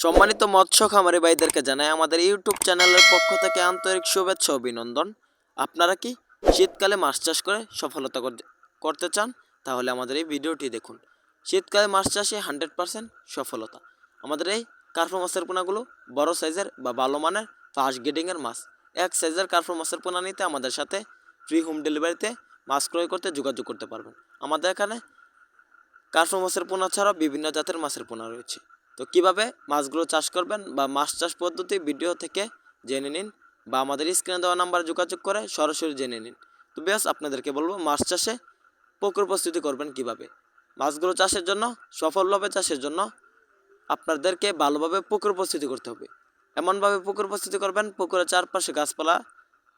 সম্মানিত মৎস্য খামারি ভাইদেরকে জানাই আমাদের ইউটিউব চ্যানেলের পক্ষ থেকে আন্তরিক শুভেচ্ছা অভিনন্দন। আপনারা কি শীতকালে মাছ চাষ করে সফলতা করতে চান? তাহলে আমাদের এই ভিডিওটি দেখুন। শীতকালে মাছ চাষে হান্ড্রেড পার্সেন্ট সফলতা। আমাদের এই কার্ফো মাছের পোনাগুলো বড় সাইজের বা ভালো মানের ফাস্ট গ্রেডিংয়ের মাছ। এক সাইজের কার্ফো মাছের পোনা নিতে আমাদের সাথে ফ্রি হোম ডেলিভারিতে মাছ ক্রয় করতে যোগাযোগ করতে পারবেন। আমাদের এখানে কার্ফো মাছের পোনা ছাড়াও বিভিন্ন জাতের মাছের পোনা রয়েছে। তো কীভাবে মাছগুলো চাষ করবেন বা মাছ চাষ পদ্ধতি ভিডিও থেকে জেনে নিন বা আমাদের স্ক্রিনে দেওয়া নাম্বার যোগাযোগ করে সরাসরি জেনে নিন। তো বেশ আপনাদেরকে বলব মাছ চাষে পুকুর প্রস্তুতি করবেন কীভাবে? মাছগুলো চাষের জন্য, সফলভাবে চাষের জন্য আপনাদেরকে ভালোভাবে পুকুর প্রস্তুতি করতে হবে। এমনভাবে পুকুর প্রস্তুতি করবেন, পুকুরের চারপাশে গাছপালা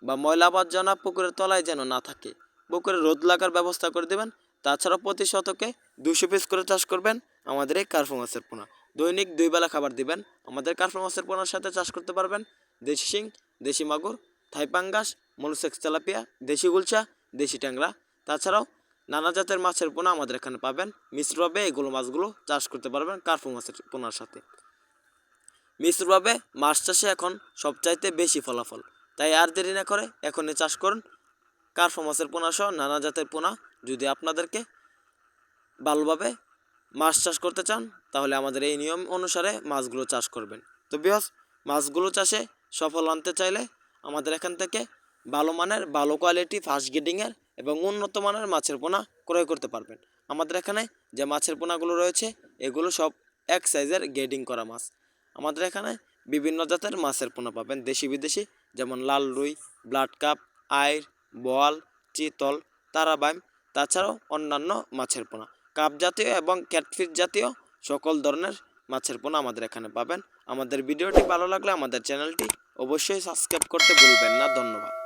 বা ময়লা আবর্জনা পুকুরের তলায় যেন না থাকে। পুকুরে রোদ লাগার ব্যবস্থা করে দেবেন। তাছাড়া প্রতি শতকে দুশো পিস করে চাষ করবেন। আমাদের এই কার্ফু মাছের পোনা। দৈনিক দুই বেলা খাবার দিবেন, আমাদের কার্ফু মাছের পোনার সাথে চাষ করতে পারবেন। দেশি শিং, দেশি মাগুর থাইপাঙ্গাস মনুসেক্স তেলাপিয়া, দেশি গুলচা, দেশি ট্যাংরা। তাছাড়াও নানা জাতের মাছের পোনা আমাদের এখানে পাবেন। মিশ্রভাবে এগুলো মাছগুলো চাষ করতে পারবেন কার্ফু মাছের পোনার সাথে। মিশ্রভাবে মাছ চাষে এখন সবচাইতে বেশি ফলাফল। তাই আর দেরি না করে এখনই চাষ করুন কার্ফু মাছের পোনা সহ নানা জাতের পোনা। যদি আপনাদেরকে ভালোভাবে মাছ চাষ করতে চান, তাহলে আমাদের এই নিয়ম অনুসারে মাছগুলো চাষ করবেন। তো বিহস মাছগুলো চাষে সফল আনতে চাইলে আমাদের এখান থেকে ভালো মানের, ভালো কোয়ালিটি ফাস্ট গ্রেডিংয়ের এবং উন্নত মানের মাছের পোনা ক্রয় করতে পারবেন। আমাদের এখানে যে মাছের পোনাগুলো রয়েছে, এগুলো সব এক সাইজের গ্রেডিং করা মাছ। আমাদের এখানে বিভিন্ন জাতের মাছের পোনা পাবেন, দেশি বিদেশি, যেমন লাল রুই, ব্লাড কাপ আইর বল চিতল, তারাবাইম, তাছাড়াও অন্যান্য মাছের পোনা। কাপ জাতীয় এবং ক্যাটফিস জাতীয় সকল ধরনের মাছের পোনা আমাদের এখানে পাবেন। আমাদের ভিডিওটি ভালো লাগলে আমাদের চ্যানেলটি অবশ্যই সাবস্ক্রাইব করতে ভুলবেন না। ধন্যবাদ।